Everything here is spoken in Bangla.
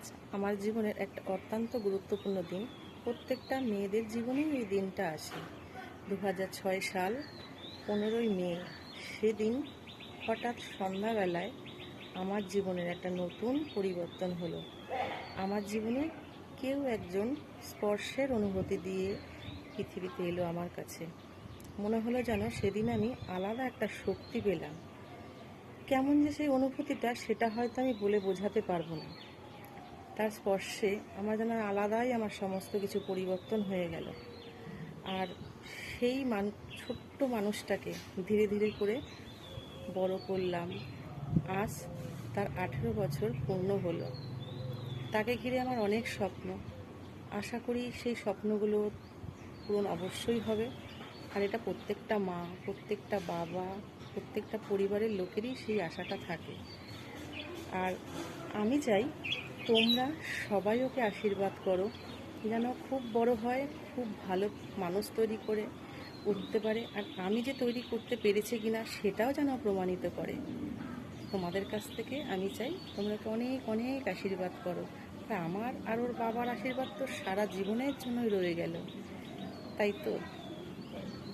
আজ আমার জীবনের একটা অত্যন্ত গুরুত্বপূর্ণ দিন। প্রত্যেকটা মেয়েদের জীবনেই এই দিনটা আসে। দু সাল, পনেরোই মে, সেদিন হঠাৎ সন্ধ্যাবেলায় আমার জীবনের একটা নতুন পরিবর্তন হলো। আমার জীবনে কেউ একজন স্পর্শের অনুভূতি দিয়ে পৃথিবীতে এলো আমার কাছে। মনে হলো যেন সেদিন আমি আলাদা একটা শক্তি পেলাম। কেমন যে সেই অনুভূতিটা, সেটা হয়তো আমি বলে বোঝাতে পারব না। তার স্পর্শে আমার যেন আলাদাই আমার সমস্ত কিছু পরিবর্তন হয়ে গেল। আর সেই মান, ছোট্ট মানুষটাকে ধীরে ধীরে করে বড় করলাম। আজ তার আঠেরো বছর পূর্ণ হলো। তাকে ঘিরে আমার অনেক স্বপ্ন। আশা করি সেই স্বপ্নগুলো পূরণ অবশ্যই হবে। আর এটা প্রত্যেকটা মা, প্রত্যেকটা বাবা, প্রত্যেকটা পরিবারের লোকেরই সেই আশাটা থাকে। আর আমি চাই তোমরা সবাই ওকে আশীর্বাদ করো। যেন খুব বড় হয়, খুব ভালো মানুষ তৈরি করে উঠতে পারে। আর আমি যে তৈরি করতে পেরেছি কিনা সেটাও যেন প্রমাণিত করে। তোমাদের কাছ থেকে আমি চাই তোমরা ওকে অনেক অনেক আশীর্বাদ করো। তা আমার আর ওর বাবার আশীর্বাদ তো সারা জীবনের জন্যই রয়ে গেল। তাই তো?